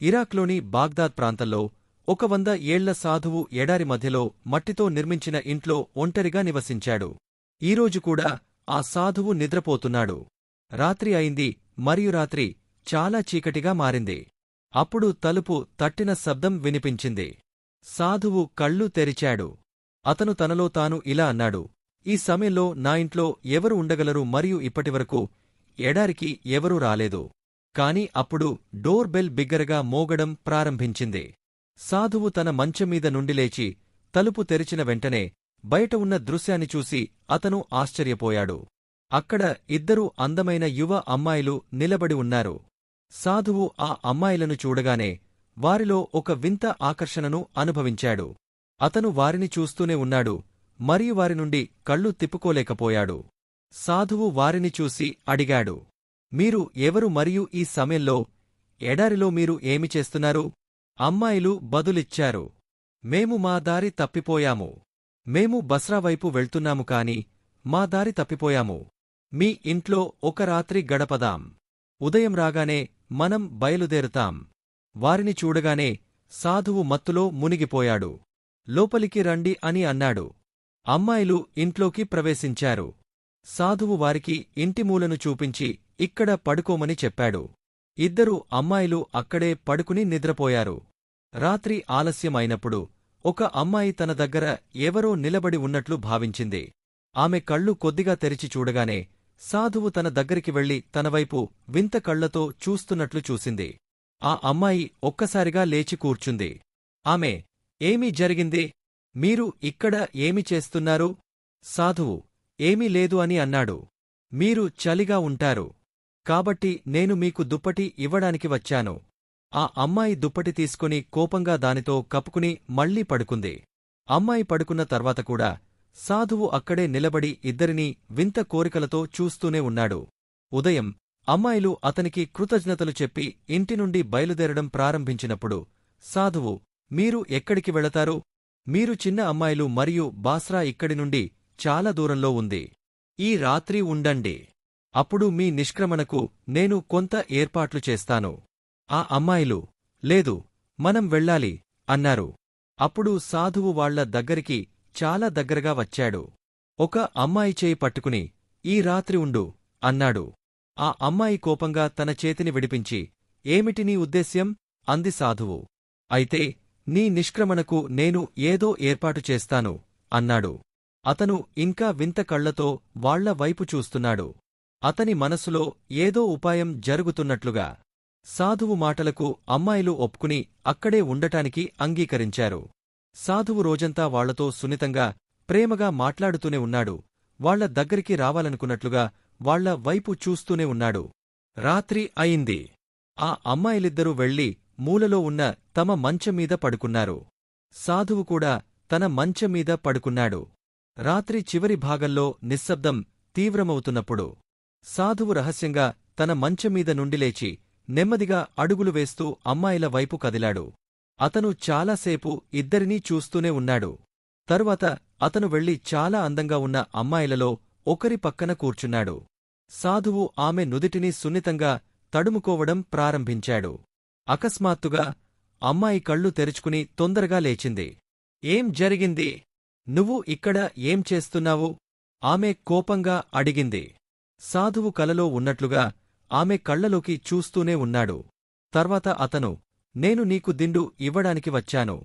ఇరాక్లోని Baghdad ప్రాంతంలో ఒక వంద ఏళ్ళ సాధువు ఎడారి మధ్యలో మట్టితో నిర్మించిన ఇంట్లో ఒంటరిగా నివసించాడు. ఈరోజు కూడా ఆ సాధువు నిద్రపోతున్నాడు. రాత్రి అయింది మరియు రాత్రి చాలా చీకటిగా మారింది. అప్పుడు తలుపు తట్టిన శబ్దం వినిపించింది. సాధువు కళ్ళు తెరిచాడు. అతను తనలో తాను ఇలా అన్నాడు ఈ సమయంలో నా ఇంట్లో ఎవరు ఉండగలరు మరియు ఇప్పటివరకు ఎడారికి ఎవరూ రాలేదు. కాని అప్పుడు డోర్ బెల్ బిగ్గరగా మోగడం ప్రారంభించింది. సాధువు తన మంచంమీద నుండి లేచి తలుపు తెరిచిన వెంటనే బయట ఉన్న దృశ్యాన్ని చూసి అతను ఆశ్చర్యపోయాడు. అక్కడ ఇద్దరు అందమైన యువ అమ్మాయిలు నిలబడి ఉన్నారు. సాధువు ఆ అమ్మాయిలను చూడగానే వారిలో ఒక వింత ఆకర్షణను అనుభవించాడు. అతను వారిని చూస్తూనే ఉన్నాడు మరియు వారి నుండి కళ్ళు తిప్పుకోలేకపోయాడు. సాధువు వారిని చూసి అడిగాడు మీరు ఎవరు మరియు ఈ సమయంలో ఎడారిలో మీరు ఏమి చేస్తున్నారు? అమ్మాయిలు బదులిచ్చారు. మేము మా దారి తప్పిపోయాము. మేము బస్రా వైపు వెళ్తున్నాము కాని మా దారి తప్పిపోయాము. మీ ఇంట్లో ఒక రాత్రి గడపదాం. ఉదయం రాగానే మనం బయలుదేరుతాం. వారిని చూడగానే సాధువు మత్తులో మునిగిపోయాడు. లోపలికి రండి అని అన్నాడు. అమ్మాయిలు ఇంట్లోకి ప్రవేశించారు. సాధువు వారికి ఇంటి మూలను చూపించి ఇక్కడ పడుకోమని చెప్పాడు. ఇద్దరు అమ్మాయిలు అక్కడే పడుకుని నిద్రపోయారు. రాత్రి ఆలస్యం అయినప్పుడు ఒక అమ్మాయి తన దగ్గర ఎవరో నిలబడి ఉన్నట్లు భావించింది. ఆమె కళ్ళు కొద్దిగా తెరిచి చూడగానే సాధువు తన దగ్గరికి వెళ్ళి తనవైపు వింత కళ్ళతో చూస్తున్నట్లు చూసింది. ఆ అమ్మాయి ఒక్కసారిగా లేచి కూర్చుంది. ఆమె ఏమీ జరిగింది? మీరు ఇక్కడ ఏమి చేస్తున్నారు? సాధువు ఏమీ లేదు అని అన్నాడు. మీరు చలిగా ఉంటారు. కాబట్టి నేను మీకు దుప్పటి ఇవ్వడానికి వచ్చాను. ఆ అమ్మాయి దుప్పటి తీసుకుని కోపంగా దానితో కప్పుకుని మళ్ళీ పడుకుంది. అమ్మాయి పడుకున్న తర్వాత కూడా సాధువు అక్కడే నిలబడి ఇద్దరినీ వింత కోరికలతో చూస్తూనే ఉన్నాడు. ఉదయం అమ్మాయిలు అతనికి కృతజ్ఞతలు చెప్పి ఇంటి నుండి బయలుదేరడం ప్రారంభించినప్పుడు సాధువు మీరు ఎక్కడికి వెళతారు? మీరు చిన్న అమ్మాయిలు మరియు బాస్రా ఇక్కడి నుండి చాలా దూరంలో ఉంది. ఈ రాత్రి ఉండండి. అప్పుడు మీ నిష్క్రమణకు నేను కొంత ఏర్పాట్లు చేస్తాను. ఆ అమ్మాయిలు లేదు మనం వెళ్ళాలి అన్నారు. అప్పుడు సాధువు వాళ్ళ దగ్గరికి చాలా దగ్గరగా వచ్చాడు. ఒక అమ్మాయి చేయి పట్టుకుని ఈ రాత్రి ఉండు అన్నాడు. ఆ అమ్మాయి కోపంగా తన చేతిని విడిపించి ఏమిటి నీ ఉద్దేశ్యం? అంది సాధువు. అయితే నీ నిష్క్రమణకు నేను ఏదో ఏర్పాటు చేస్తాను అన్నాడు. అతను ఇంకా వింత కళ్ళతో వాళ్ళ వైపు చూస్తున్నాడు. అతని మనసులో ఏదో ఉపాయం జరుగుతున్నట్లుగా సాధువు మాటలకు అమ్మాయిలు ఒప్పుకుని అక్కడే ఉండటానికి అంగీకరించారు. సాధువు రోజంతా వాళ్ళతో సున్నితంగా ప్రేమగా మాట్లాడుతూనే ఉన్నాడు. వాళ్ళ దగ్గరికి రావాలనుకున్నట్లుగా వాళ్ళ వైపు చూస్తూనే ఉన్నాడు. రాత్రి అయింది. ఆ అమ్మాయిలిద్దరూ వెళ్ళి మూలలో ఉన్న తమ మంచమీద పడుకున్నారు. సాధువు కూడా తన మంచమీద పడుకున్నాడు. రాత్రి చివరి భాగంలో నిశ్శబ్దం తీవ్రమవుతున్నప్పుడు సాధువు రహస్యంగా తన మంచమీద నుండి లేచి నెమ్మదిగా అడుగులు వేస్తూ అమ్మాయిల వైపు కదిలాడు. అతను చాలాసేపు ఇద్దరినీ చూస్తూనే ఉన్నాడు. తరువాత అతను వెళ్ళి చాలా అందంగా ఉన్న అమ్మాయిలలో ఒకరి పక్కన కూర్చున్నాడు. సాధువు ఆమె నుదిటిని సున్నితంగా తడుముకోవడం ప్రారంభించాడు. అకస్మాత్తుగా అమ్మాయి కళ్ళు తెరుచుకుని తొందరగా లేచింది. ఏం జరిగింది? నువ్వు ఇక్కడ ఏం చేస్తున్నావు? ఆమె కోపంగా అడిగింది. సాధువు కలలో ఉన్నట్లుగా ఆమె కళ్ళలోకి చూస్తూనే ఉన్నాడు. తర్వాత అతను నేను నీకు దిండు ఇవ్వడానికి వచ్చాను.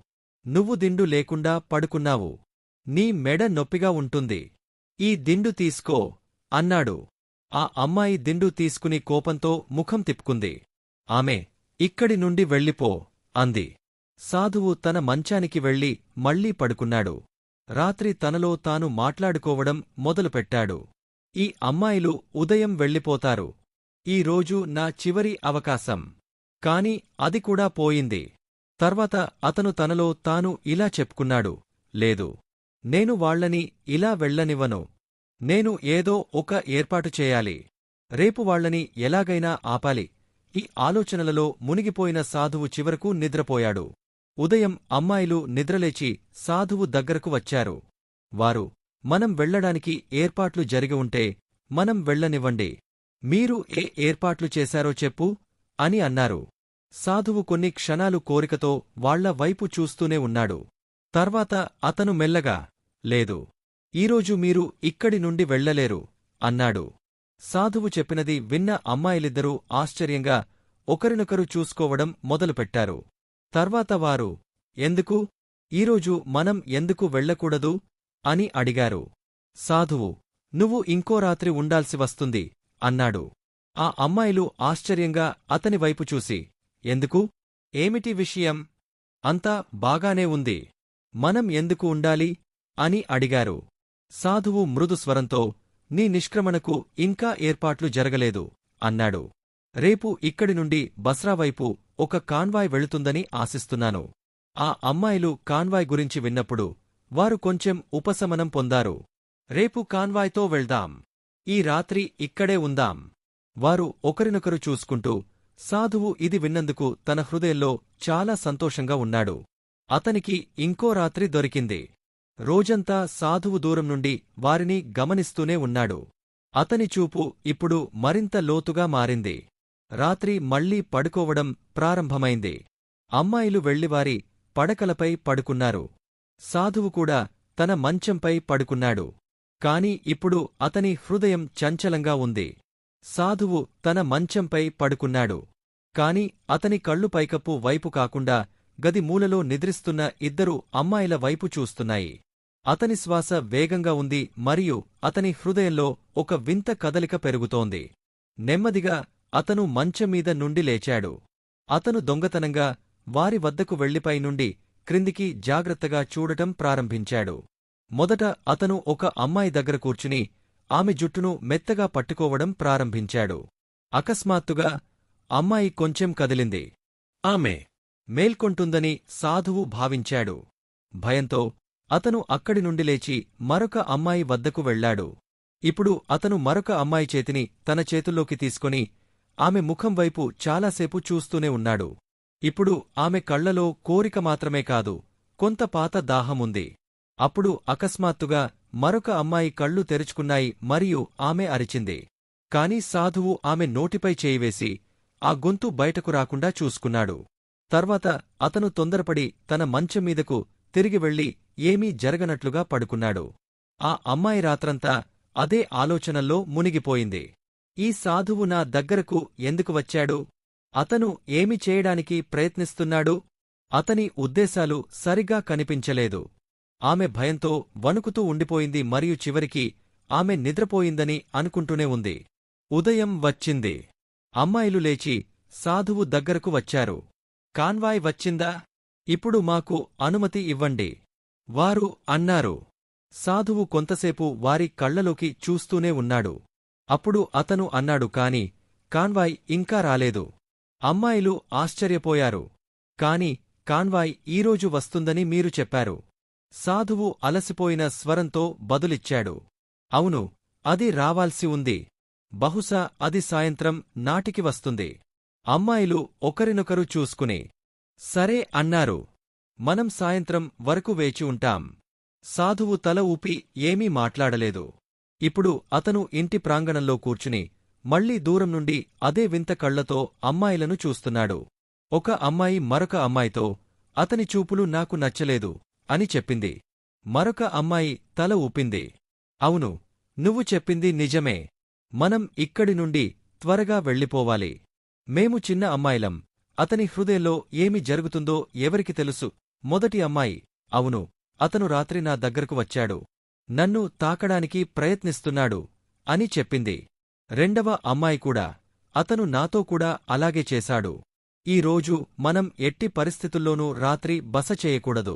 నువ్వు దిండు లేకుండా పడుకున్నావు. నీ మెడ నొప్పిగా ఉంటుంది. ఈ దిండు తీసుకో అన్నాడు. ఆ అమ్మాయి దిండు తీసుకుని కోపంతో ముఖం తిప్పుకుంది. ఆమె ఇక్కడి నుండి వెళ్ళిపో అంది. సాధువు తన మంచానికి వెళ్ళి మళ్ళీ పడుకున్నాడు. రాత్రి తనలో తాను మాట్లాడుకోవడం మొదలుపెట్టాడు. ఈ అమ్మాయిలు ఉదయం వెళ్ళిపోతారు. ఈ రోజు నా చివరి అవకాశం. కాని అది కూడా పోయింది. తర్వాత అతను తనలో తాను ఇలా చెప్పుకున్నాడు. లేదు. నేను వాళ్ళని ఇలా వెళ్ళనివ్వను. నేను ఏదో ఒక ఏర్పాటు చేయాలి. రేపు వాళ్ళని ఎలాగైనా ఆపాలి. ఈ ఆలోచనలలో మునిగిపోయిన సాధువు చివరకు నిద్రపోయాడు. ఉదయం అమ్మాయిలు నిద్రలేచి సాధువు దగ్గరకు వచ్చారు. వారు మనం వెళ్ళడానికి ఏర్పాట్లు జరిగి ఉంటే మనం వెళ్ళనివ్వండి. మీరు ఏ ఏర్పాట్లు చేశారో చెప్పు అని అన్నారు. సాధువు కొన్ని క్షణాలు కోరికతో వాళ్ళ వైపు చూస్తూనే ఉన్నాడు. తర్వాత అతను మెల్లగా లేదు. ఈరోజు మీరు ఇక్కడి నుండి వెళ్ళలేరు అన్నాడు. సాధువు చెప్పినది విన్న అమ్మాయిలిద్దరూ ఆశ్చర్యంగా ఒకరినొకరు చూసుకోవడం మొదలుపెట్టారు. తర్వాత వారు ఎందుకు? ఈరోజు మనం ఎందుకు వెళ్ళకూడదు? అని అడిగారు. సాధువు నువ్వు ఇంకో రాత్రి ఉండాల్సి వస్తుంది అన్నాడు. ఆ అమ్మాయిలు ఆశ్చర్యంగా అతని వైపు చూసి ఎందుకు? ఏమిటి విషయం? అంతా బాగానే ఉంది. మనం ఎందుకు ఉండాలి? అని అడిగారు. సాధువు మృదు స్వరంతో నీ నిష్క్రమణకు ఇంకా ఏర్పాట్లు జరగలేదు అన్నాడు. రేపు ఇక్కడి నుండి బస్రావైపు ఒక కాన్వాయ్ వెళుతుందని ఆశిస్తున్నాను. ఆ అమ్మాయిలు కాన్వాయ్ గురించి విన్నప్పుడు వారు కొంచెం ఉపశమనం పొందారు. రేపు కాన్వాయ్తో వెళ్దాం. ఈ రాత్రి ఇక్కడే ఉందాం. వారు ఒకరినొకరు చూసుకుంటూ సాధువు ఇది విన్నందుకు తన హృదయంలో చాలా సంతోషంగా ఉన్నాడు. అతనికి ఇంకో రాత్రి దొరికింది. రోజంతా సాధువు దూరం నుండి వారిని గమనిస్తూనే ఉన్నాడు. అతని చూపు ఇప్పుడు మరింత లోతుగా మారింది. రాత్రి మళ్ళీ పడుకోవడం ప్రారంభమైంది. అమ్మాయిలు వెళ్ళివారి పడకలపై పడుకున్నారు. సాధువు కూడా తన మంచంపై పడుకున్నాడు. కాని ఇప్పుడు అతని హృదయం చంచలంగా ఉంది. సాధువు తన మంచంపై పడుకున్నాడు. కాని అతని కళ్ళు పైకప్పు వైపు కాకుండా గది మూలలో నిద్రిస్తున్న ఇద్దరు అమ్మాయిల వైపు చూస్తున్నాయి. అతని శ్వాస వేగంగా ఉంది మరియు అతని హృదయంలో ఒక వింత కదలిక పెరుగుతోంది. నెమ్మదిగా అతను మంచమీద నుండి లేచాడు. అతను దొంగతనంగా వారి వద్దకు వెళ్ళిపై నుండి క్రిందికి జాగ్రత్తగా చూడటం ప్రారంభించాడు. మొదట అతను ఒక అమ్మాయి దగ్గర కూర్చుని ఆమె జుట్టును మెత్తగా పట్టుకోవడం ప్రారంభించాడు. అకస్మాత్తుగా అమ్మాయి కొంచెం కదిలింది. ఆమె మేల్కొంటుందని సాధువు భావించాడు. భయంతో అతను అక్కడి నుండి లేచి మరొక అమ్మాయి వద్దకు వెళ్ళాడు ఇప్పుడు అతను మరొక అమ్మాయి చేతిని తన చేతుల్లోకి తీసుకుని ఆమె ముఖం వైపు చాలాసేపు చూస్తూనే ఉన్నాడు. ఇప్పుడు ఆమె కళ్ళలో కోరిక మాత్రమే కాదు కొంత పాత దాహముంది. అప్పుడు అకస్మాత్తుగా మరొక అమ్మాయి కళ్ళు తెరుచుకున్నాయి మరియు ఆమె అరిచింది. కాని సాధువు ఆమె నోటిపై చేయివేసి ఆ గొంతు బయటకు రాకుండా చూసుకున్నాడు. తర్వాత అతను తొందరపడి తన మంచంమీదకు తిరిగి వెళ్ళి ఏమీ జరగనట్లుగా పడుకున్నాడు. ఆ అమ్మాయి రాత్రంతా అదే ఆలోచనల్లో మునిగిపోయింది. ఈ సాధువు నా దగ్గరకు ఎందుకు వచ్చాడు? అతను ఏమి చేయడానికి ప్రయత్నిస్తున్నాడు? అతని ఉద్దేశాలు సరిగా కనిపించలేదు. ఆమె భయంతో వణుకుతూ ఉండిపోయింది మరియు చివరికి ఆమె నిద్రపోయిందని అనుకుంటూనే ఉంది. ఉదయం వచ్చింది. అమ్మాయిలు లేచి సాధువు దగ్గరకు వచ్చారు. కాన్వాయ్ వచ్చిందా? ఇప్పుడు మాకు అనుమతి ఇవ్వండి. వారు అన్నారు. సాధువు కొంతసేపు వారి కళ్ళలోకి చూస్తూనే ఉన్నాడు. అప్పుడు అతను అన్నాడు కాని కాన్వాయ్ ఇంకా రాలేదు. అమ్మాయిలు ఆశ్చర్యపోయారు. కాని కాన్వాయ్ ఈరోజు వస్తుందని మీరు చెప్పారు. సాధువు అలసిపోయిన స్వరంతో బదులిచ్చాడు. అవును అది రావాల్సి ఉంది. బహుశా అది సాయంత్రం నాటికి వస్తుంది. అమ్మాయిలు ఒకరినొకరు చూసుకుని సరే అన్నారు. మనం సాయంత్రం వరకు వేచి ఉంటాం. సాధువు తల ఊపి ఏమీ మాట్లాడలేదు. ఇప్పుడు అతను ఇంటి ప్రాంగణంలో కూర్చుని మళ్ళీ దూరం నుండి అదే వింత కళ్ళతో అమ్మాయిలను చూస్తున్నాడు. ఒక అమ్మాయి మరొక అమ్మాయితో అతని చూపులు నాకు నచ్చలేదు అని చెప్పింది. మరొక అమ్మాయి తల ఊపింది. అవును నువ్వు చెప్పింది నిజమే. మనం ఇక్కడి నుండి త్వరగా వెళ్ళిపోవాలి. మేము చిన్న అమ్మాయిలం. అతని హృదయంలో ఏమి జరుగుతుందో ఎవరికి తెలుసు. మొదటి అమ్మాయి. అవును అతను రాత్రి నా దగ్గరకు వచ్చాడు. నన్ను తాకడానికి ప్రయత్నిస్తున్నాడు అని చెప్పింది. రెండవ అమ్మాయి కూడా అతను నాతో కూడా అలాగే చేశాడు. ఈ రోజు మనం ఎట్టి పరిస్థితుల్లోనూ రాత్రి బస చేయకూడదు.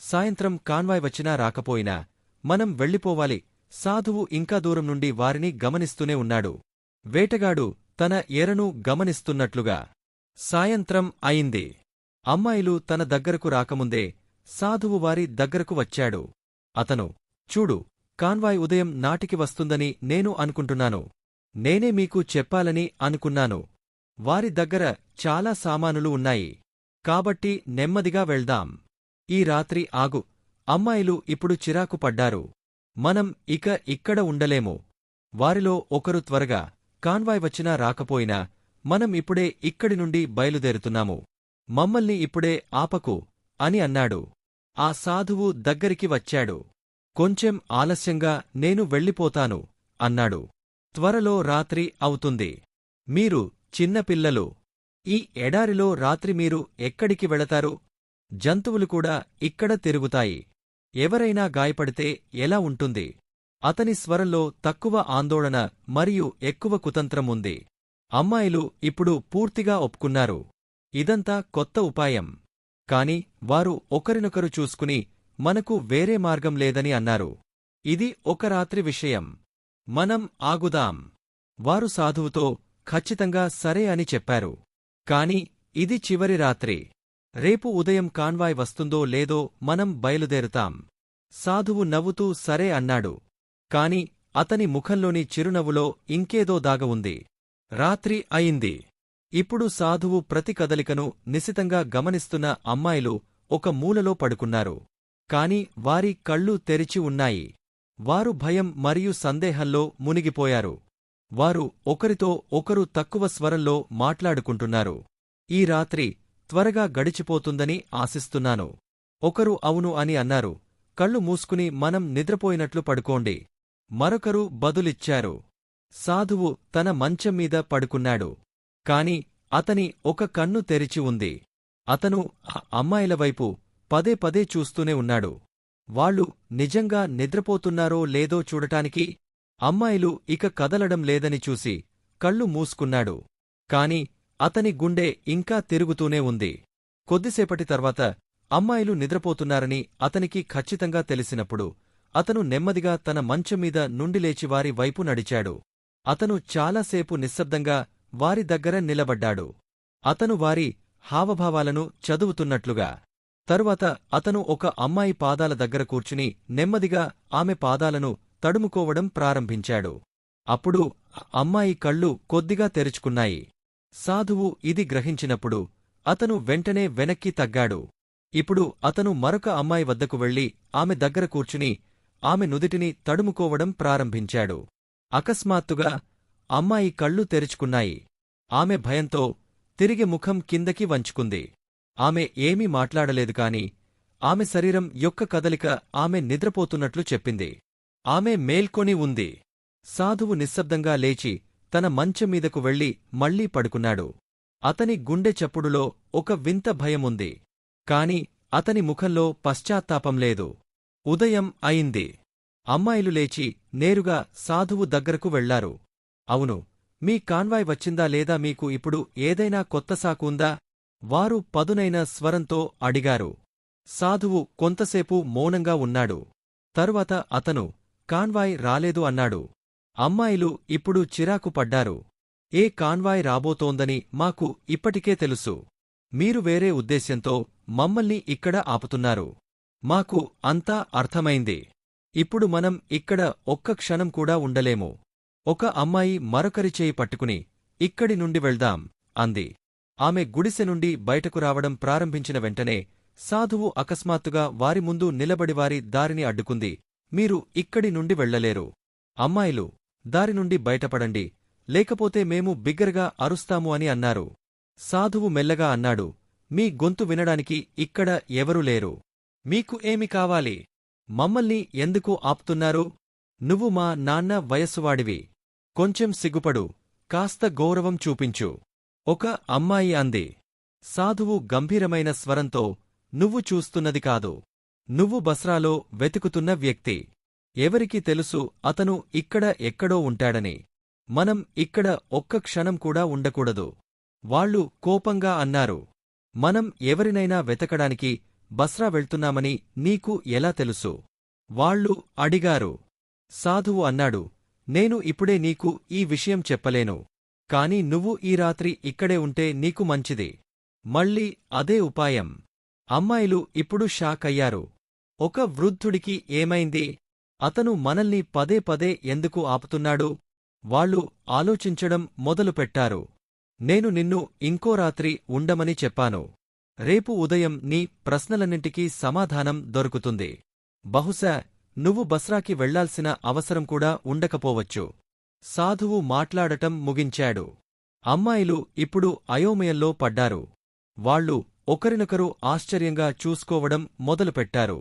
సాయంత్రం కాన్వాయ్ వచ్చినా రాకపోయినా మనం వెళ్ళిపోవాలి. సాధువు ఇంకా దూరం నుండి వారిని గమనిస్తూనే ఉన్నాడు. వేటగాడు తన ఎరను గమనిస్తున్నట్లుగా సాయంత్రం అయింది. అమ్మాయిలు తన దగ్గరకు రాకముందే సాధువు వారి దగ్గరకు వచ్చాడు. అతను చూడు కాన్వాయ్ ఉదయం నాటికి వస్తుందని నేను అనుకుంటున్నాను. నేనే మీకు చెప్పాలని అనుకున్నాను. వారి దగ్గర చాలా సామానులు ఉన్నాయి. కాబట్టి నెమ్మదిగా వెళ్దాం. ఈ రాత్రి ఆగు. అమ్మాయిలు ఇప్పుడు చిరాకు పడ్డారు. మనం ఇక ఇక్కడ ఉండలేము. వారిలో ఒకరు త్వరగా కాన్వాయ్ వచ్చినా రాకపోయినా మనం ఇప్పుడే ఇక్కడి నుండి బయలుదేరుతున్నాము. మమ్మల్ని ఇప్పుడే ఆపకు అని అన్నాడు. ఆ సాధువు దగ్గరికి వచ్చాడు. కొంచెం ఆలస్యంగా నేను వెళ్ళిపోతాను అన్నాడు. త్వరలో రాత్రి అవుతుంది. మీరు చిన్నపిల్లలు ఈ ఎడారిలో రాత్రి మీరు ఎక్కడికి వెళతారు? జంతువులు కూడా ఇక్కడ తిరుగుతాయి. ఎవరైనా గాయపడితే ఎలా ఉంటుంది? అతని స్వరంలో తక్కువ ఆందోళన మరియు ఎక్కువ కుతంత్రం ఉంది. అమ్మాయిలు ఇప్పుడు పూర్తిగా ఒప్పుకున్నారు. ఇదంతా కొత్త ఉపాయం. కాని వారు ఒకరినొకరు చూసుకుని మనకు వేరే మార్గం లేదని అన్నారు. ఇది ఒక రాత్రి విషయం. మనం ఆగుదాం. వారు సాధువుతో ఖచ్చితంగా సరే అని చెప్పారు. కాని ఇది చివరి రాత్రి. రేపు ఉదయం కాన్వాయ్ వస్తుందో లేదో మనం బయలుదేరుతాం. సాధువు నవ్వుతూ సరే అన్నాడు. కాని అతని ముఖంలోని చిరునవ్వులో ఇంకేదో దాగ ఉంది. రాత్రి అయింది. ఇప్పుడు సాధువు ప్రతి కదలికను నిశితంగా గమనిస్తున్న అమ్మాయిలు ఒక మూలలో పడుకున్నారు. కాని వారి కళ్ళు తెరిచి ఉన్నాయి. వారు భయం మరియు సందేహంలో మునిగిపోయారు. వారు ఒకరితో ఒకరు తక్కువ స్వరంలో మాట్లాడుకుంటున్నారు. ఈ రాత్రి త్వరగా గడిచిపోతుందని ఆశిస్తున్నాను. ఒకరు అవును అని అన్నారు. కళ్ళు మూసుకుని మనం నిద్రపోయినట్లు పడుకోండి. మరొకరు బదులిచ్చారు. సాధువు తన మంచం మీద పడుకున్నాడు. కాని అతని ఒక కన్ను తెరిచి ఉంది. అతను ఆ అమ్మాయిల వైపు పదే పదే చూస్తూనే ఉన్నాడు. వాళ్ళు నిజంగా నిద్రపోతున్నారో లేదో చూడటానికి అమ్మాయిలు ఇక కదలడం లేదని చూసి కళ్ళు మూసుకున్నాడు. కాని అతని గుండె ఇంకా తిరుగుతూనే ఉంది. కొద్దిసేపటి తర్వాత అమ్మాయిలు నిద్రపోతున్నారని అతనికి ఖచ్చితంగా తెలిసినప్పుడు అతను నెమ్మదిగా తన మంచమీద నుండి లేచి వారి వైపు నడిచాడు. అతను చాలాసేపు నిశ్శబ్దంగా వారి దగ్గర నిలబడ్డాడు. అతను వారి హావభావాలను చదువుతున్నట్లుగా తరువాత అతను ఒక అమ్మాయి పాదాల దగ్గర కూర్చుని నెమ్మదిగా ఆమె పాదాలను తడుముకోవడం ప్రారంభించాడు. అప్పుడు అమ్మాయి కళ్ళు కొద్దిగా తెరుచుకున్నాయి. సాధువు ఇది గ్రహించినప్పుడు అతను వెంటనే వెనక్కి తగ్గాడు. ఇప్పుడు అతను మరొక అమ్మాయి వద్దకు వెళ్ళి ఆమె దగ్గర కూర్చుని ఆమె నుదిటిని తడుముకోవడం ప్రారంభించాడు. అకస్మాత్తుగా అమ్మాయి కళ్ళు తెరుచుకున్నాయి. ఆమె భయంతో తిరిగి ముఖం కిందకి వంచుకుంది. ఆమె ఏమీ మాట్లాడలేదు కాని ఆమె శరీరం యొక్క కదలిక ఆమె నిద్రపోతున్నట్లు చెప్పింది. ఆమె మేల్కొని ఉంది. సాధువు నిశ్శబ్దంగా లేచి తన మంచం మీదకు వెళ్ళి మళ్ళీ పడుకున్నాడు. అతని గుండె చప్పుడులో ఒక వింత భయముంది కాని అతని ముఖంలో పశ్చాత్తాపం లేదు. ఉదయం అయింది. అమ్మాయిలు లేచి నేరుగా సాధువు దగ్గరకు వెళ్ళారు. అవును మీ కాన్వాయ్ వచ్చిందా లేదా మీకు ఇప్పుడు ఏదైనా కొత్త సాకు ఉందా? వారు పదునైన స్వరంతో అడిగారు సాధువు కొంతసేపు మౌనంగా ఉన్నాడు. తరువాత అతను కాన్వాయ్ రాలేదు అన్నాడు. అమ్మాయిలు ఇప్పుడు చిరాకు పడ్డారు. ఏ కాన్వాయ్ రాబోతోందని మాకు ఇప్పటికే తెలుసు. మీరు వేరే ఉద్దేశ్యంతో మమ్మల్ని ఇక్కడ ఆపుతున్నారు. మాకు అంతా అర్థమైంది. ఇప్పుడు మనం ఇక్కడ ఒక్క క్షణం కూడా ఉండలేము. ఒక అమ్మాయి మరొకరి చేయి పట్టుకుని ఇక్కడి నుండి వెళ్దాం అంది. ఆమె గుడిసె నుండి బయటకు రావడం ప్రారంభించిన వెంటనే సాధువు అకస్మాత్తుగా వారి ముందు నిలబడి వారి దారిని అడ్డుకుంది. మీరు ఇక్కడి నుండి వెళ్ళలేరు అమ్మాయిలు దారి నుండి బయటపడండి. లేకపోతే మేము బిగ్గరగా అరుస్తాము అని అన్నారు. సాధువు మెల్లగా అన్నాడు. మీ గొంతు వినడానికి ఇక్కడ ఎవరూ లేరు. మీకు ఏమి కావాలి? మమ్మల్ని ఎందుకు ఆపుతున్నారు? నువ్వు మా నాన్న వయస్సువాడివి. కొంచెం సిగ్గుపడు. కాస్త గౌరవం చూపించు. ఒక అమ్మాయి అంది. సాధువు గంభీరమైన స్వరంతో నువ్వు చూస్తున్నది కాదు. నువ్వు బస్రాలో వెతుకుతున్న వ్యక్తి. ఎవరికి తెలుసు అతను ఇక్కడ ఎక్కడో ఉంటాడని. మనం ఇక్కడ ఒక్క క్షణం కూడా ఉండకూడదు. వాళ్ళు కోపంగా అన్నారు. మనం ఎవరినైనా వెతకడానికి బస్రా వెళ్తున్నామని నీకు ఎలా తెలుసు? వాళ్ళు అడిగారు. సాధువు అన్నాడు. నేను ఇప్పుడే నీకు ఈ విషయం చెప్పలేను. కాని నువ్వు ఈ రాత్రి ఇక్కడే ఉంటే నీకు మంచిది. మళ్ళీ అదే ఉపాయం. అమ్మాయిలు ఇప్పుడు షాక్ అయ్యారు. ఒక వృద్ధుడికి ఏమైంది? అతను మనల్ని పదే పదే ఎందుకు ఆపుతున్నాడు? వాళ్ళు ఆలోచించడం మొదలుపెట్టారు. నేను నిన్ను ఇంకో రాత్రి ఉండమని చెప్పాను. రేపు ఉదయం నీ ప్రశ్నలన్నింటికీ సమాధానం దొరుకుతుంది. బహుశా నువ్వు బస్రాకి వెళ్ళాల్సిన అవసరం కూడా ఉండకపోవచ్చు. సాధువు మాట్లాడటం ముగించాడు. అమ్మాయిలు ఇప్పుడు అయోమయంలో పడ్డారు. వాళ్ళు ఒకరినొకరు ఆశ్చర్యంగా చూసుకోవడం మొదలుపెట్టారు.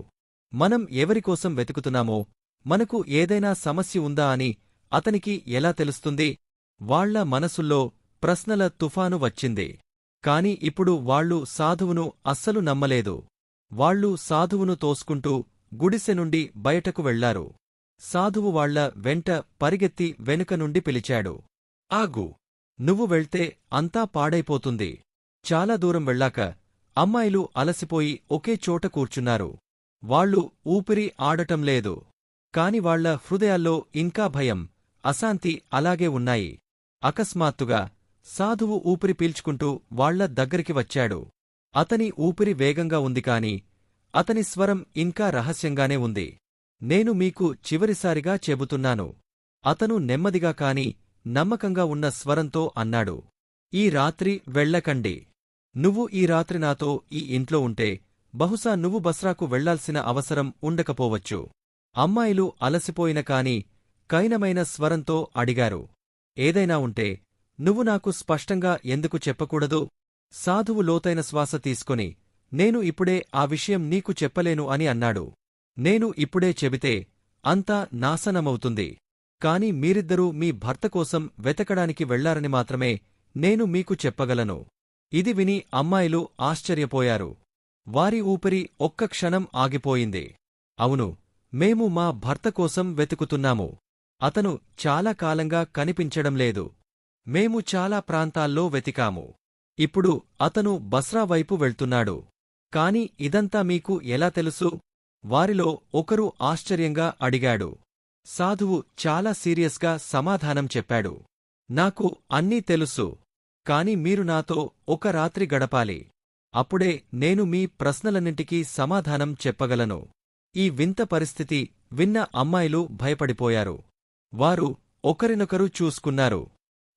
మనం ఎవరికోసం వెతుకుతున్నామో మనకు ఏదైనా సమస్య ఉందా అని అతనికి ఎలా తెలుస్తుంది? వాళ్ళ మనసుల్లో ప్రశ్నల తుఫాను వచ్చింది. కాని ఇప్పుడు వాళ్ళు సాధువును అస్సలు నమ్మలేదు. వాళ్ళు సాధువును తోసుకుంటూ గుడిసె నుండి బయటకు వెళ్ళారు. సాధువు వాళ్ళ వెంట పరిగెత్తి వెనుక నుండి పిలిచాడు. ఆగు. నువ్వు వెళ్తే అంతా పాడైపోతుంది. చాలా దూరం వెళ్ళాక అమ్మాయిలు అలసిపోయి ఒకే చోట కూర్చున్నారు. వాళ్ళు ఊపిరి ఆడటం లేదు. కాని వాళ్ళ హృదయాల్లో ఇంకా భయం అశాంతి అలాగే ఉన్నాయి. అకస్మాత్తుగా సాధువు ఊపిరి పీల్చుకుంటూ వాళ్ళ దగ్గరికి వచ్చాడు. అతని ఊపిరి వేగంగా ఉంది కాని అతని స్వరం ఇంకా రహస్యంగానే ఉంది. నేను మీకు చివరిసారిగా చెబుతున్నాను. అతను నెమ్మదిగా కాని నమ్మకంగా ఉన్న స్వరంతో అన్నాడు. ఈ రాత్రి వెళ్ళకండి. నువ్వు ఈ రాత్రి నాతో ఈ ఇంట్లో ఉంటే బహుశా నువ్వు బస్రాకు వెళ్ళాల్సిన అవసరం ఉండకపోవచ్చు. అమ్మాయిలు అలసిపోయిన కాని కైనమైన స్వరంతో అడిగారు. ఏదైనా ఉంటే నువ్వు నాకు స్పష్టంగా ఎందుకు చెప్పకూడదు? సాధువు లోతైన శ్వాస తీసుకుని నేను ఇప్పుడే ఆ విషయం నీకు చెప్పలేను అని అన్నాడు. నేను ఇప్పుడే చెబితే అంతా నాశనమవుతుంది. కాని మీరిద్దరూ మీ భర్త కోసం వెతకడానికి వెళ్ళారని మాత్రమే నేను మీకు చెప్పగలను. ఇది విని అమ్మాయిలు ఆశ్చర్యపోయారు. వారి ఊపిరి ఒక్క క్షణం ఆగిపోయింది. అవును మేము మా భర్త కోసం వెతుకుతున్నాము. అతను చాలా కాలంగా కనిపించడం లేదు. మేము చాలా ప్రాంతాల్లో వెతికాము. ఇప్పుడు అతను బస్రా వైపు వెళ్తున్నాడు. కాని ఇదంతా మీకు ఎలా తెలుసు? వారిలో ఒకరు ఆశ్చర్యంగా అడిగాడు. సాధువు చాలా సీరియస్గా సమాధానం చెప్పాడు. నాకు అన్నీ తెలుసు కాని మీరు నాతో ఒక రాత్రి గడపాలి. అప్పుడే నేను మీ ప్రశ్నలన్నింటికీ సమాధానం చెప్పగలను. ఈ వింత పరిస్థితి విన్న అమ్మాయిలు భయపడిపోయారు. వారు ఒకరినొకరు చూసుకున్నారు.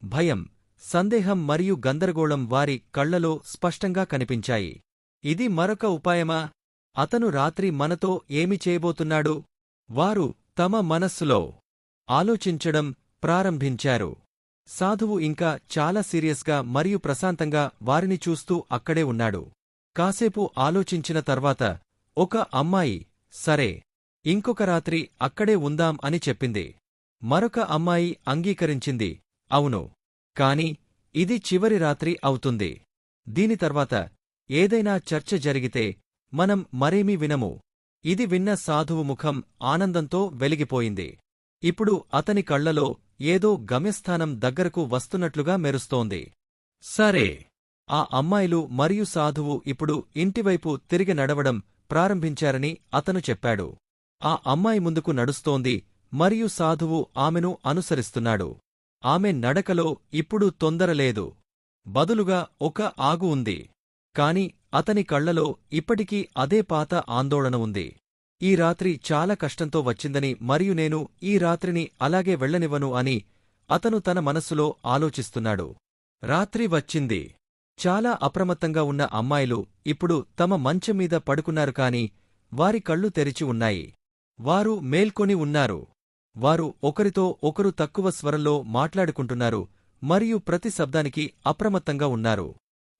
భయం సందేహం మరియు గందరగోళం వారి కళ్ళలో స్పష్టంగా కనిపించాయి. ఇది మరొక ఉపాయమా? అతను రాత్రి మనతో ఏమి చేయబోతున్నాడు? వారు తమ మనస్సులో ఆలోచించడం ప్రారంభించారు. సాధువు ఇంకా చాలా సీరియస్గా మరియు ప్రశాంతంగా వారిని చూస్తూ అక్కడే ఉన్నాడు. కాసేపు ఆలోచించిన తర్వాత ఒక అమ్మాయి సరే ఇంకొక రాత్రి అక్కడే ఉందాం అని చెప్పింది. మరొక అమ్మాయి అంగీకరించింది. అవును కాని ఇది చివరి రాత్రి అవుతుంది. దీని తర్వాత ఏదైనా చర్చ జరిగితే మనం మరేమీ వినము. ఇది విన్న సాధువు ముఖం ఆనందంతో వెలిగిపోయింది. ఇప్పుడు అతని కళ్ళలో ఏదో గమ్యస్థానం దగ్గరకు వస్తున్నట్లుగా మెరుస్తోంది. సరే. ఆ అమ్మాయిలు మరియు సాధువు ఇప్పుడు ఇంటివైపు తిరిగి నడవడం ప్రారంభించారని అతను చెప్పాడు. ఆ అమ్మాయి ముందుకు నడుస్తోంది మరియు సాధువు ఆమెను అనుసరిస్తున్నాడు. ఆమె నడకలో ఇప్పుడు తొందరలేదు బదులుగా ఒక ఆగు ఉంది. కాని అతని కళ్ళలో ఇప్పటికీ అదే పాత ఆందోళన ఉంది. ఈ రాత్రి చాలా కష్టంతో వచ్చిందని మరియు నేను ఈ రాత్రిని అలాగే వెళ్ళనివ్వను అని అతను తన మనస్సులో ఆలోచిస్తున్నాడు. రాత్రి వచ్చింది. చాలా అప్రమత్తంగా ఉన్న అమ్మాయిలు ఇప్పుడు తమ మంచం మీద పడుకున్నారు కాని వారి కళ్ళు తెరిచి ఉన్నాయి. వారు మేల్కొని ఉన్నారు. వారు ఒకరితో ఒకరు తక్కువ స్వరంలో మాట్లాడుకుంటున్నారు మరియు ప్రతి శబ్దానికి అప్రమత్తంగా ఉన్నారు.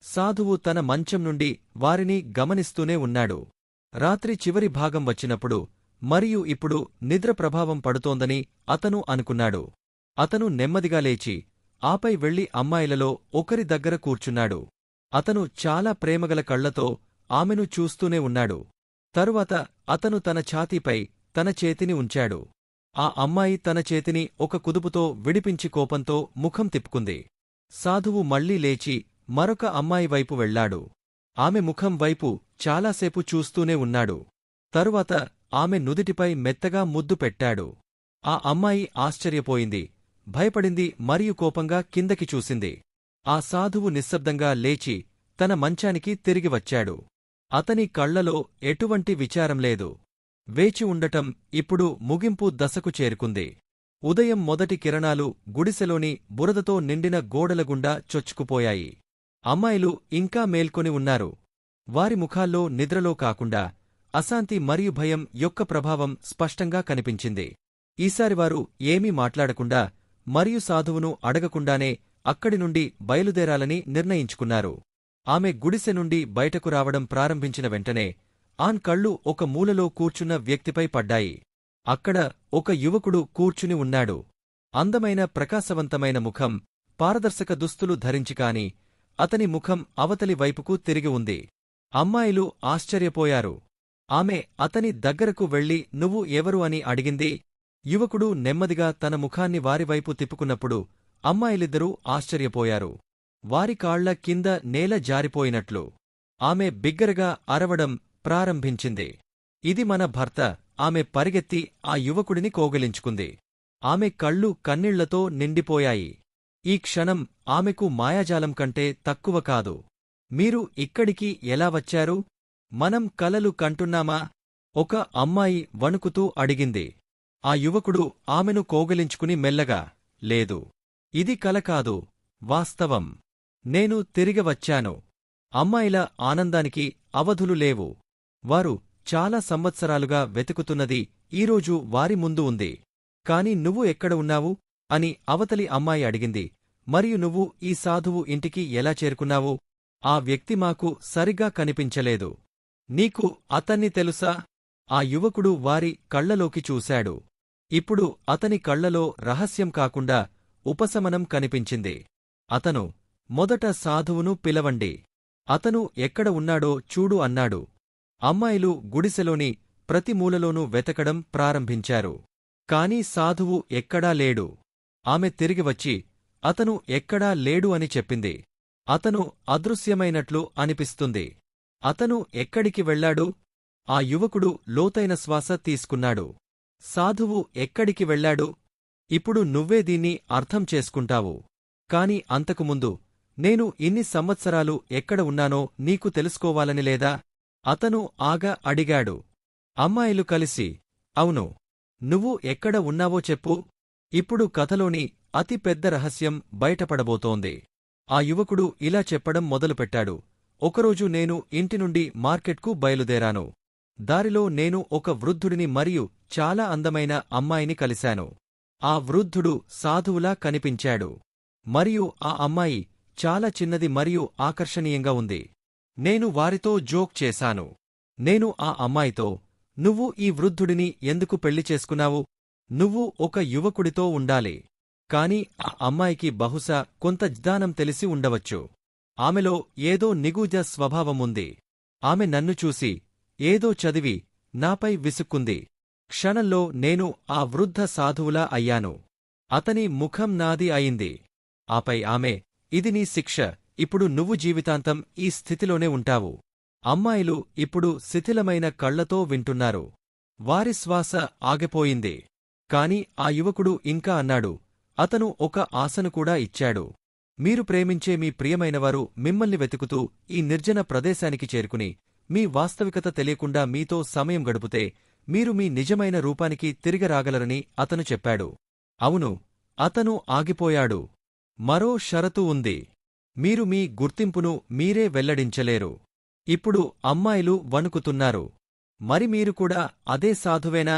సాధువు తన మంచం నుండి వారిని గమనిస్తూనే ఉన్నాడు. రాత్రి చివరి భాగం వచ్చినప్పుడు మరియు ఇప్పుడు నిద్ర ప్రభావం పడుతోందని అతను అనుకున్నాడు. అతను నెమ్మదిగా లేచి ఆపై వెళ్ళి అమ్మాయిలలో ఒకరి దగ్గర కూర్చున్నాడు. అతను చాలా ప్రేమగల కళ్ళతో ఆమెను చూస్తూనే ఉన్నాడు. తరువాత అతను తన ఛాతీపై తన చేతిని ఉంచాడు. ఆ అమ్మాయి తన చేతిని ఒక కుదుపుతో విడిపించి కోపంతో ముఖం తిప్పుకుంది. సాధువు మళ్ళీ లేచి మరొక అమ్మాయి వైపు వెళ్ళాడు ఆమె ముఖం వైపు చాలాసేపు చూస్తూనే ఉన్నాడు. తరువాత ఆమె నుదిటిపై మెత్తగా ముద్దు పెట్టాడు. ఆ అమ్మాయి ఆశ్చర్యపోయింది. భయపడింది మరియు కోపంగా కిందకి చూసింది. ఆ సాధువు నిశ్శబ్దంగా లేచి తన మంచానికి తిరిగి వచ్చాడు. అతని కళ్ళలో ఎటువంటి విచారం లేదు. వేచి ఉండటం ఇప్పుడు ముగింపు దశకు చేరుకుంది. ఉదయం మొదటి కిరణాలు గుడిసెలోని బురదతో నిండిన గోడల గుండా చొచ్చుకుపోయాయి. అమ్మాయిలు ఇంకా మేల్కొని ఉన్నారు. వారి ముఖాల్లో నిద్రలో కాకుండా అశాంతి మరియు భయం యొక్క ప్రభావం స్పష్టంగా కనిపించింది. ఈసారి వారు ఏమీ మాట్లాడకుండా మరియు సాధువును అడగకుండానే అక్కడి నుండి బయలుదేరాలని నిర్ణయించుకున్నారు. ఆమె గుడిసె నుండి బయటకు రావడం ప్రారంభించిన వెంటనే ఆన్ కళ్ళు ఒక మూలలో కూర్చున్న వ్యక్తిపై పడ్డాయి. అక్కడ ఒక యువకుడు కూర్చుని ఉన్నాడు. అందమైన ప్రకాశవంతమైన ముఖం పారదర్శక దుస్తులు ధరించి కాని అతని ముఖం అవతలి వైపుకు తిరిగి ఉంది. అమ్మాయిలు ఆశ్చర్యపోయారు. ఆమె అతని దగ్గరకు వెళ్ళి నువ్వు ఎవరు అని అడిగింది? యువకుడు నెమ్మదిగా తన ముఖాన్ని వారివైపు తిప్పుకున్నప్పుడు అమ్మాయిలిద్దరూ ఆశ్చర్యపోయారు. వారి కాళ్ళ కింద నేల జారిపోయినట్లు. ఆమె బిగ్గరగా అరవడం ప్రారంభించింది. ఇది మన భర్త. ఆమె పరిగెత్తి ఆ యువకుడిని కోగిలించుకుంది. ఆమె కళ్ళు కన్నీళ్ళతో నిండిపోయాయి. ఈ క్షణం ఆమెకు మాయాజాలం కంటే తక్కువ కాదు. మీరు ఇక్కడికి ఎలా వచ్చారు? మనం కలలు కంటున్నామా? ఒక అమ్మాయి వణుకుతూ అడిగింది. ఆ యువకుడు ఆమెను కోగలించుకుని మెల్లగా లేదు. ఇది కల కాదు వాస్తవం. నేను తిరిగి వచ్చాను. అమ్మాయిల ఆనందానికి అవధులు లేవు. వారు చాలా సంవత్సరాలుగా వెతుకుతున్నది ఈరోజు వారి ముందు ఉంది. కాని నువ్వు ఎక్కడ ఉన్నావు? అని అవతలి అమ్మాయి అడిగింది. మరియు నువ్వు ఈ సాధువు ఇంటికి ఎలా చేరుకున్నావు? ఆ వ్యక్తి మాకు సరిగ్గా కనిపించలేదు. నీకు అతన్ని తెలుసా? ఆ యువకుడు వారి కళ్ళలోకి చూశాడు. ఇప్పుడు అతని కళ్ళలో రహస్యం కాకుండా ఉపశమనం కనిపించింది. అతను మొదట సాధువును పిలవండి. అతను ఎక్కడ ఉన్నాడో చూడు అన్నాడు. అమ్మాయిలు గుడిసెలోని ప్రతి మూలలోనూ వెతకడం ప్రారంభించారు. కాని సాధువు ఎక్కడా లేడు. ఆమె తిరిగి వచ్చి అతను ఎక్కడా లేడు అని చెప్పింది. అతను అదృశ్యమైనట్లు అనిపిస్తుంది. అతను ఎక్కడికి వెళ్ళాడు? ఆ యువకుడు లోతైన శ్వాస తీసుకున్నాడు. సాధువు ఎక్కడికి వెళ్ళాడు? ఇప్పుడు నువ్వే దీన్ని అర్థం చేసుకుంటావు. కాని అంతకుముందు నేను ఇన్ని సంవత్సరాలు ఎక్కడ ఉన్నానో నీకు తెలుసుకోవాలని లేదా? అతను ఆగా అడిగాడు. అమ్మాయిలు కలిసి అవును. నువ్వు ఎక్కడ ఉన్నావో చెప్పు. ఇప్పుడు కథలోని అతి పెద్ద రహస్యం బయటపడబోతోంది. ఆ యువకుడు ఇలా చెప్పడం మొదలుపెట్టాడు. ఒకరోజు నేను ఇంటి నుండి మార్కెట్కు బయలుదేరాను. దారిలో నేను ఒక వృద్ధుడిని మరియు చాలా అందమైన అమ్మాయిని కలిశాను. ఆ వృద్ధుడు సాధువులా కనిపించాడు. మరియు ఆ అమ్మాయి చాలా చిన్నది మరియు ఆకర్షణీయంగా ఉంది. నేను వారితో జోక్ చేశాను. నేను ఆ అమ్మాయితో నువ్వు ఈ వృద్ధుడిని ఎందుకు పెళ్ళి చేసుకున్నావు? నువ్వు ఒక యువకుడితో ఉండాలి. కాని ఆ అమ్మాయికి బహుశా కొంత జ్ఞానం తెలిసి ఉండవచ్చు. ఆమెలో ఏదో నిగూజ స్వభావముంది. ఆమె నన్ను చూసి ఏదో చదివి నాపై విసుక్కుంది. క్షణంలో నేను ఆ వృద్ధ సాధువులా అయ్యాను. అతని ముఖం నాది అయింది. ఆపై ఆమె ఇది నీ శిక్ష. ఇప్పుడు నువ్వు జీవితాంతం ఈ స్థితిలోనే ఉంటావు. అమ్మాయిలు ఇప్పుడు శిథిలమైన కళ్ళతో వింటున్నారు. వారి శ్వాస ఆగిపోయింది. కాని ఆ యువకుడు ఇంకా అన్నాడు అతను ఒక ఆశను కూడా ఇచ్చాడు. మీరు ప్రేమించే మీ ప్రియమైనవారు మిమ్మల్ని వెతుకుతూ ఈ నిర్జన ప్రదేశానికి చేరుకుని మీ వాస్తవికత తెలియకుండా మీతో సమయం గడుపుతే మీరు మీ నిజమైన రూపానికి తిరిగరాగలరని అతను చెప్పాడు. అవును అతను ఆగిపోయాడు. మరో షరతు ఉంది. మీరు మీ గుర్తింపును మీరే వెల్లడించలేరు. ఇప్పుడు అమ్మాయిలు వణుకుతున్నారు. మరి మీరు కూడా అదే సాధువేనా?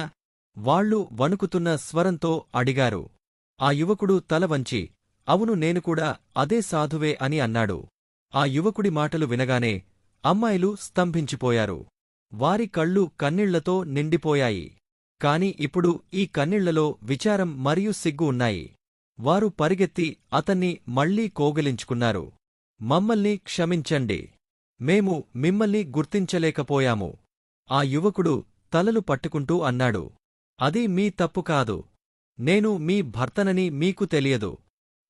వాళ్ళు వణుకుతున్న స్వరంతో అడిగారు. ఆ యువకుడు తల వంచి అవును నేను కూడా అదే సాధువే అని అన్నాడు. ఆ యువకుడి మాటలు వినగానే అమ్మాయిలు స్తంభించిపోయారు. వారి కళ్ళు కన్నీళ్ళతో నిండిపోయాయి. కాని ఇప్పుడు ఈ కన్నీళ్ళలో విచారం మరియు సిగ్గు ఉన్నాయి. వారు పరిగెత్తి అతన్ని మళ్ళీ కోగిలించుకున్నారు. మమ్మల్ని క్షమించండి. మేము మిమ్మల్ని గుర్తించలేకపోయాము. ఆ యువకుడు తలలు పట్టుకుంటూ అన్నాడు. అది మీ తప్పు కాదు. నేను మీ భర్తనని మీకు తెలియదు.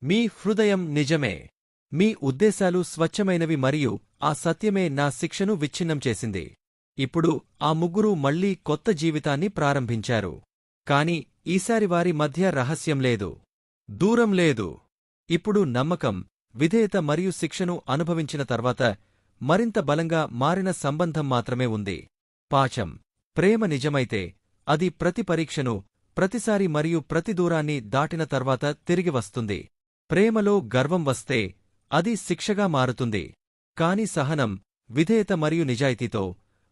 మీ హృదయం నిజమే. మీ ఉద్దేశాలు స్వచ్ఛమైనవి మరియు ఆ సత్యమే నా శిక్షను విచ్ఛిన్నం చేసింది. ఇప్పుడు ఆ ముగ్గురు మళ్ళీ కొత్త జీవితాన్ని ప్రారంభించారు. కాని ఈసారి వారి మధ్య రహస్యం లేదు. దూరం లేదు. ఇప్పుడు నమ్మకం విధేయత మరియు శిక్షను అనుభవించిన తర్వాత మరింత బలంగా మారిన సంబంధం మాత్రమే ఉంది. పాచం ప్రేమ నిజమైతే అది ప్రతి పరీక్షను ప్రతిసారి మరియు ప్రతి దూరాన్ని దాటిన తర్వాత తిరిగి వస్తుంది. ప్రేమలో గర్వం వస్తే అది శిక్షగా మారుతుంది. కాని సహనం విధేయత మరియు నిజాయితీతో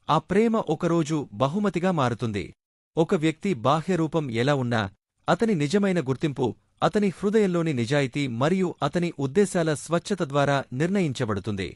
ఆ ప్రేమ ఒకరోజు బహుమతిగా మారుతుంది. ఒక వ్యక్తి బాహ్యరూపం ఎలా ఉన్నా అతని నిజమైన గుర్తింపు అతని హృదయంలోని నిజాయితీ మరియు అతని ఉద్దేశాల స్వచ్ఛత ద్వారా నిర్ణయించబడుతుంది.